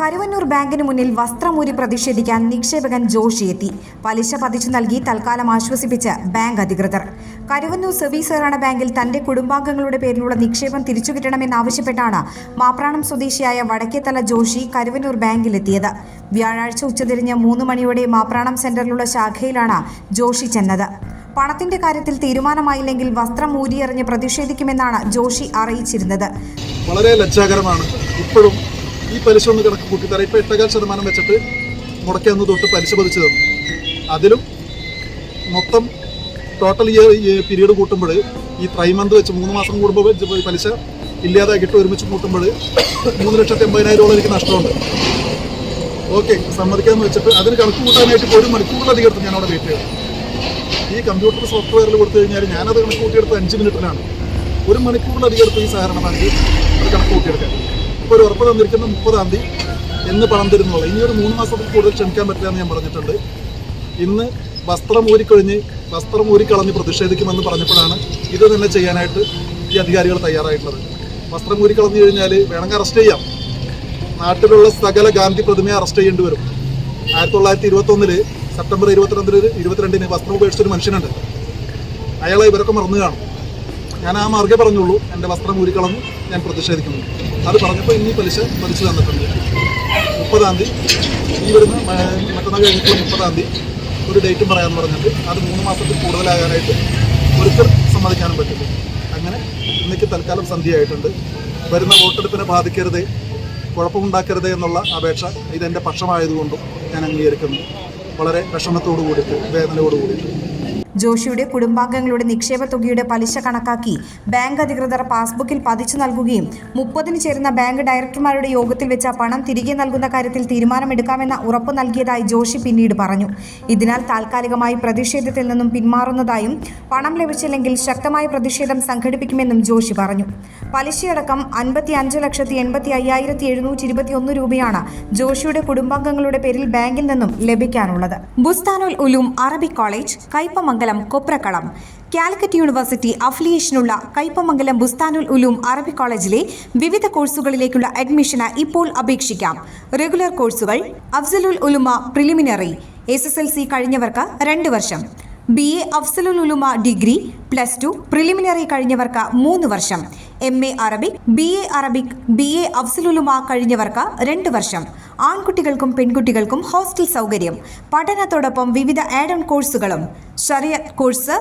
കരുവന്നൂർ ബാങ്കിന് മുന്നിൽ വസ്ത്രമൂരി പ്രതിഷേധിക്കാൻ നിക്ഷേപകൻ ജോഷി എത്തി. പലിശ പതിച്ചു നൽകി തൽക്കാലം ആശ്വസിപ്പിച്ച് ബാങ്ക് അധികൃതർ. കരുവന്നൂർ സഹകരണ ബാങ്കിൽ തന്റെ കുടുംബാംഗങ്ങളുടെ പേരിലുള്ള നിക്ഷേപം തിരിച്ചു കിട്ടണമെന്നാവശ്യപ്പെട്ടാണ് മാപ്രാണം സ്വദേശിയായ വടക്കേത്തല ജോഷി കരുവന്നൂർ ബാങ്കിലെത്തിയത്. വ്യാഴാഴ്ച ഉച്ചതിരിഞ്ഞ് മൂന്ന് മണിയോടെ മാപ്രാണം സെന്ററിലുള്ള ശാഖയിലാണ് ജോഷി ചെന്നത്. പണത്തിന്റെ കാര്യത്തിൽ തീരുമാനമായില്ലെങ്കിൽ വസ്ത്രം ഊരിയെറിഞ്ഞ് പ്രതിഷേധിക്കുമെന്നാണ് ജോഷി അറിയിച്ചിരുന്നത്. വളരെ ലജ്ജാകരമാണ്. ഇപ്പോഴും ഈ പലിശ ഒന്ന് കണക്ക് കൂട്ടിത്തരാം. ഇപ്പം എട്ടേകാൽ ശതമാനം വെച്ചിട്ട് മുടക്കി അന്ന് തൊട്ട് പലിശ പതിച്ചു തന്നു. അതിലും മൊത്തം ടോട്ടൽ ഇയർ പീരീഡ് കൂട്ടുമ്പോൾ ഈ ത്രൈമന്ത് വെച്ച് മൂന്ന് മാസം കൂടുമ്പോൾ പലിശ ഇല്ലാതാക്കിയിട്ട് ഒരുമിച്ച് കൂട്ടുമ്പോൾ മൂന്ന് ലക്ഷത്തി എൺപതിനായിരം എനിക്ക് നഷ്ടമുണ്ട്. ഓക്കെ സമ്മതിക്കാമെന്ന് വെച്ചിട്ട് അതിന് കണക്ക് കൂട്ടാനായിട്ട് ഇപ്പോൾ ഒരു മണിക്കൂറിലധികം എടുത്ത് ഞാൻ അവിടെ വീട്ടിൽ ഈ കമ്പ്യൂട്ടർ സോഫ്റ്റ്വെയറിൽ കൊടുത്തു കഴിഞ്ഞാൽ ഞാനത് കണക്ക് കൂട്ടിയെടുത്ത് അഞ്ച് മിനിറ്റിലാണ്. ഒരു മണിക്കൂറിലധികം എടുത്ത് ഈ സഹകരണ അത് കണക്ക് കൂട്ടിയെടുക്കാൻ ഇപ്പോൾ ഒരു ഉറപ്പ് തന്നിരിക്കുന്ന മുപ്പതാം തീയതി എന്ന് പണം തരുന്നുള്ളൂ. ഇനി ഒരു മൂന്ന് മാസത്തിൽ കൂടുതൽ ക്ഷമിക്കാൻ പറ്റില്ല എന്ന് ഞാൻ പറഞ്ഞിട്ടുണ്ട്. ഇന്ന് വസ്ത്രം ഊരിക്കൊഴിഞ്ഞ് വസ്ത്രം ഊരിക്കളഞ്ഞ് പ്രതിഷേധിക്കുമെന്ന് പറഞ്ഞപ്പോഴാണ് ഇത് തന്നെ ചെയ്യാനായിട്ട് ഈ അധികാരികൾ തയ്യാറായിട്ടുള്ളത്. വസ്ത്രം ഊരിക്കളഞ്ഞു കഴിഞ്ഞാൽ വേണമെങ്കിൽ അറസ്റ്റ് ചെയ്യാം. നാട്ടിലുള്ള സകല ഗാന്ധി പ്രതിമയെ അറസ്റ്റ് ചെയ്യേണ്ടി വരും. ആയിരത്തി തൊള്ളായിരത്തി ഇരുപത്തൊന്നിൽ സെപ്റ്റംബർ ഇരുപത്തിരണ്ടിന് ഇരുപത്തിരണ്ടിന് വസ്ത്രം ഉപേക്ഷിച്ചൊരു മനുഷ്യനുണ്ട്. അയാളെ ഇവരൊക്കെ മറന്നു കാണും. ഞാൻ ആ മാർഗം പറഞ്ഞുള്ളൂ. എന്റെ വസ്ത്രം ഊരിക്കളഞ്ഞു ഞാൻ പ്രതിഷേധിക്കുന്നു അത് പറഞ്ഞപ്പോൾ ഇനി പലിശ പലിശ തന്നിട്ടുണ്ട്. മുപ്പതാം തീയതി ഈ വരുന്ന മറ്റന്നാൾ കഴിഞ്ഞിട്ടുള്ള മുപ്പതാം തീയതി ഒരു ഡേറ്റും പറയാമെന്ന് പറഞ്ഞിട്ട് അത് മൂന്ന് മാസത്തിൽ കൂടുതലാകാനായിട്ട് ഒരിക്കലും സമ്മതിക്കാനും പറ്റില്ല. അങ്ങനെ ഇന്നേക്ക് തൽക്കാലം സന്ധ്യയായിട്ടുണ്ട്. വരുന്ന വോട്ടെടുപ്പിനെ ബാധിക്കരുതേ കുഴപ്പമുണ്ടാക്കരുതേ എന്നുള്ള അപേക്ഷ ഇതെന്റെ പക്ഷമായതുകൊണ്ടും ഞാൻ അംഗീകരിക്കുന്നു. വളരെ വിഷമത്തോടു കൂടിയിട്ട് വേദനയോടു കൂടിയിട്ട് ജോഷിയുടെ കുടുംബാംഗങ്ങളുടെ നിക്ഷേപ തുകയുടെ പലിശ കണക്കാക്കി ബാങ്ക് അധികൃതർ പാസ്ബുക്കിൽ പതിച്ചു നൽകുകയും മുപ്പതിന് ചേരുന്ന ബാങ്ക് ഡയറക്ടർമാരുടെ യോഗത്തിൽ വെച്ച പണം തിരികെ നൽകുന്ന കാര്യത്തിൽ തീരുമാനമെടുക്കാമെന്ന ഉറപ്പ് നൽകിയതായി ജോഷി പിന്നീട് പറഞ്ഞു. ഇതിനാൽ താൽക്കാലികമായി പ്രതിഷേധത്തിൽ നിന്നും പിന്മാറുന്നതായും പണം ലഭിച്ചില്ലെങ്കിൽ ശക്തമായ പ്രതിഷേധം സംഘടിപ്പിക്കുമെന്നും ജോഷി പറഞ്ഞു. പലിശയടക്കം അൻപത്തി അഞ്ച് ലക്ഷത്തി എൺപത്തി അയ്യായിരത്തി എഴുന്നൂറ്റി ഇരുപത്തി ഒന്ന് രൂപയാണ് ജോഷിയുടെ കുടുംബാംഗങ്ങളുടെ പേരിൽ ബാങ്കിൽ നിന്നും ലഭിക്കാനുള്ളത്. Bustanul Uloom Arabic college Kaipamangalam Koprakkalam. Calicut university അഫിലിയേഷനുള്ള Kaipamangalam Bustanul Uloom അറബി കോളേജിലെ വിവിധ കോഴ്സുകളിലേക്കുള്ള അഡ്മിഷന് ഇപ്പോൾ അപേക്ഷിക്കാം. റെഗുലർ കോഴ്സുകൾ Afzalul Ulama preliminary S S L C കഴിഞ്ഞവർക്ക് രണ്ട് വർഷം. B A Afzalul Ulama degree plus two preliminary കഴിഞ്ഞവർക്ക് മൂന്ന് വർഷം. M A Arabic B A Arabic B A Afzalululama കഴിഞ്ഞവർക്ക് രണ്ട് വർഷം. ആൺകുട്ടികൾക്കും പെൺകുട്ടികൾക്കും ഹോസ്റ്റൽ സൗകര്യം. പഠനത്തോടൊപ്പം വിവിധ ആഡ് ഓൺ കോഴ്സുകളും ഷറിയത്ത് course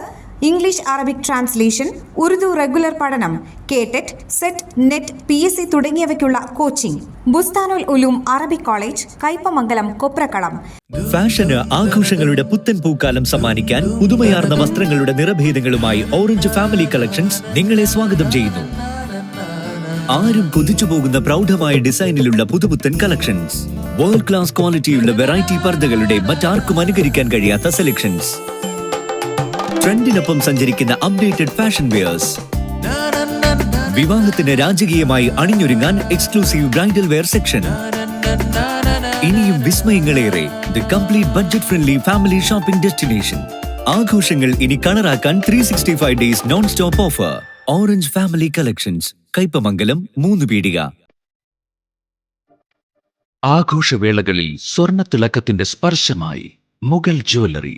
English Arabic translation Urdu regular പഠനം KTET set net P S C തുടങ്ങിയവയ്ക്കുള്ള coaching Bustanul Uloom Arabic college Kaipamangalam Koprakkalam. ഫാഷന് ആഘോഷങ്ങളുടെ പുത്തൻ പൂക്കാലം സമ്മാനിക്കാൻ പുതുമയാർന്ന വസ്ത്രങ്ങളുടെ നിറഭേദങ്ങളുമായി ഓറഞ്ച് ഫാമിലി കളക്ഷൻസ് നിങ്ങളെ സ്വാഗതം ചെയ്യുന്നു. ആരും കൊതിച്ചു പോകുന്ന പ്രൗഢമായ ഡിസൈനിലുള്ള പുതുപുത്തൻ കളക്ഷൻസ് വേൾഡ് ക്ലാസ് ക്വാളിറ്റിയുള്ള വെറൈറ്റി പർദ്ദകളുടെ മറ്റാർക്കും അനുകരിക്കാൻ കഴിയാത്ത സെലക്ഷൻസ് ട്രെൻഡിനൊപ്പം സഞ്ചരിക്കുന്ന അപ്ഡേറ്റഡ് ഫാഷൻ വെയേഴ്സ് വിവാഹത്തിന് രാജകീയമായി അണിഞ്ഞൊരുങ്ങാൻ എക്സ്ക്ലൂസീവ് ബ്രൈഡൽ വെയർ സെക്ഷൻ ഇനിയും വിസ്മയങ്ങളേറെ the complete budget friendly family shopping destination ആഘോഷങ്ങൾ ഇനി കളറാക്കാൻ three sixty five days non stop offer orange family collections Kaipamangalam Moonupeedika ആഘോഷവേളകളിൽ സ്വർണ തിളക്കത്തിന്റെ സ്പർശമായി മുഗൾ ജ്വല്ലറി.